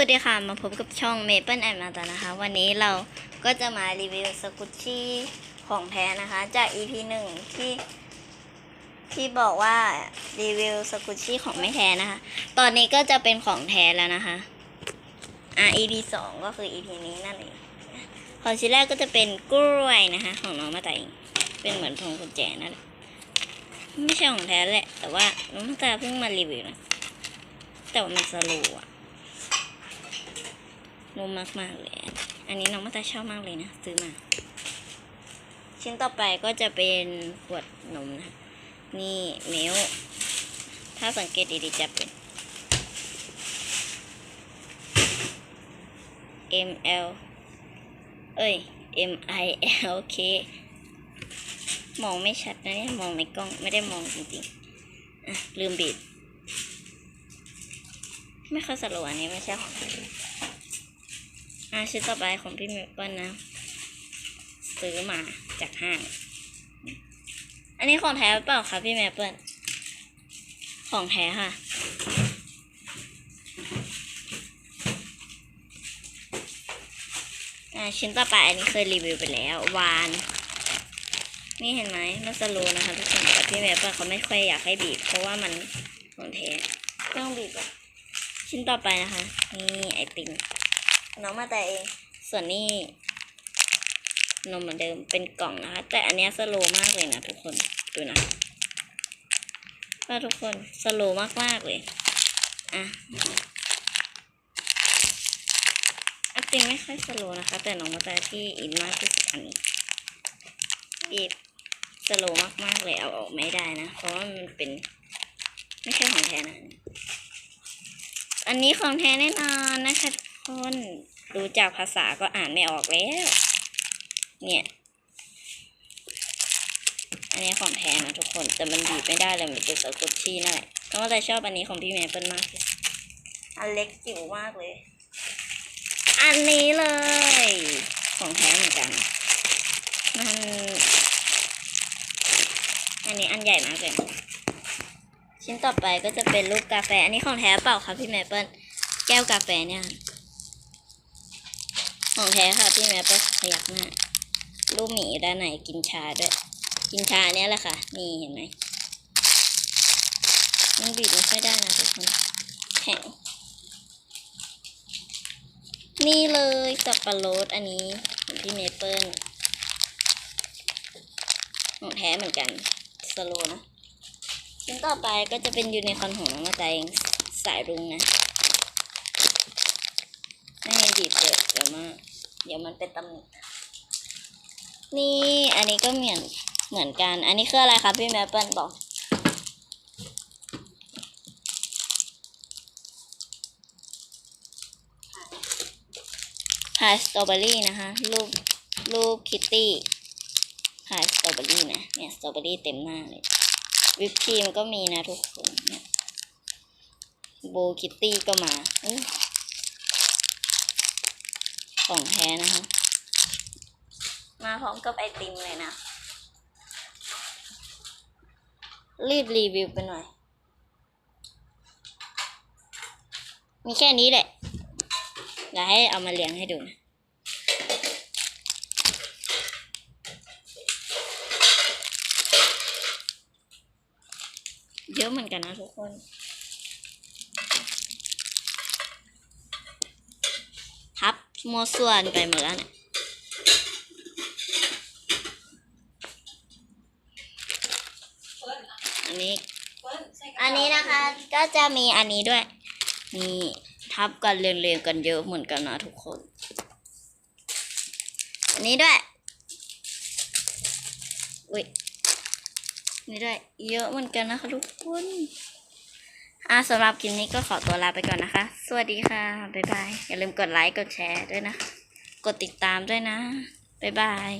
สวัสดีค่ะ มาพบกับช่อง Maple and Mata นะคะ วันนี้เราก็จะมารีวิวสกุชชี่ของแท้นะคะ จาก EP หนึ่งที่ที่บอกว่ารีวิวสกุชชี่ของไม่แท้นะคะ ตอนนี้ก็จะเป็นของแท้แล้วนะคะ อะ EP สองก็คือ EP นี้นั่นเองของชิ้นแรกก็จะเป็นกล้วยนะคะ ของน้องมาตาเองเป็นเหมือนพวงกุญแจนั่นแหละไม่ใช่ของแท้แหละ แต่ว่าน้องมาตาเพิ่งมารีวิวนะแต่ว่ามันสโลว์อะ นุ่มมากๆเลย อันนี้น้องมาตาชอบมากเลยนะ ซื้อมา ชิ้นต่อไปก็จะเป็นขวดนมนะ นี่เมลถ้าสังเกตดีๆจะเป็น M L เอ้ย M I L K มองไม่ชัดนะเนี่ยมองในกล้องไม่ได้มองจริงๆ อะ ลืมบีบไม่ค่อยสโลว์อันนี้ไม่ใช่ของ อะชิ้นต่อไปของพี่เมเปิลนะ ซื้อมาจากห้าง อันนี้ของแท้เปล่าคะพี่เมเปิลของแท้ค่ะ ชิ้นต่อไปอันนี้เคยรีวิวไปแล้ว วาน นี่เห็นไหมมันสโลนะคะทุกคนแต่พี่เมเปิลเขาไม่ค่อยอยากให้บีบ เพราะว่ามันของแท้ต้องบีบหรอกชิ้นต่อไปนะคะ นี่ไอติม น้องมาแต่เอง ส่วนนี้นมเหมือนเดิมเป็นกล่องนะคะ แต่อันนี้สโลว์มากเลยนะทุกคนดูนะว่าทุกคนสโลว์มากๆเลยอะไอติมไม่ค่อยสโลว์นะคะ แต่น้องมาแต่ที่อินมากที่สุดอันนี้บีบสโลว์มากๆเลยเอาออกไม่ได้นะ เพราะว่ามันเป็น ไม่ใช่ของแท้นะอันนี้ของแท้แน่นอนนะคะ คนดูจากภาษาก็อ่านไม่ออกแล้ว เนี่ย อันนี้ของแท้นะทุกคน แต่มันบีบไม่ได้เลยมันเป็นสกุชชี่นั่นแหละก็ว่าแต่ชอบอันนี้ของพี่เมเปิลมากที่สุดอันเล็กจิ๋วมากเลย อันนี้เลย ของแท้เหมือนกัน มันอันนี้อันใหญ่มากเลยนะชิ้นต่อไปก็จะเป็นรูปกาแฟ อันนี้ของแท้เปล่าคะพี่แมเปิลแก้วกาแฟเนี่ย ของแท้ค่ะพี่แมเปิลพยักหน้ารูปหมีอยู่ด้านไหนกินชาด้วย กินชาเนี้ยแหละค่ะ นี่เห็นไหมมันบีบไม่ค่อยได้นะทุกคนแข็งนี่เลยสับปะรดอันนี้ของพี่เมเปิลของแท้เหมือนกันสโลนะชิ้นต่อไปก็จะเป็นยูนิคอนของน้องมาตาเองสายรุ้งนะไม่ให้บีบเยอะเดี๋ยวมา เดี๋ยวมันเป็นตำหนินี่อันนี้ก็เหมือนเหมือนกัน อันนี้คืออะไรครับพี่แมปเปิลบอก พายสตรอเบอรี่นะคะ รูปรูปคิตตี้พายสตรอเบอรี่นะเนี่ยสตรอเบอรี่เต็มหน้าเลยวิปครีมก็มีนะทุกคนเนี่ยโบคิตตี้ก็มาอ ของแท้นะคะ มาพร้อมกับไอติมเลยนะ รีบรีวิวไปหน่อย มีแค่นี้แหละเดี๋ยวให้เอามาเลี้ยงให้ดูนะเยอะเหมือนกันนะทุกคน พับมัวส่วนไปหมดแล้วเนี่ยอันนี้ อันนี้นะคะก็จะมีอันนี้ด้วย นี่ทับกันเรียงๆกันเยอะเหมือนกันนะทุกคน อันนี้ด้วย อุ้ยนี่ด้วย เยอะเหมือนกันนะคะทุกคน สำหรับคลิปนี้ก็ขอตัวลาไปก่อนนะคะ สวัสดีค่ะ บ๊ายบาย อย่าลืมกดไลค์ กดแชร์ด้วยนะ กดติดตามด้วยนะ บ๊ายบาย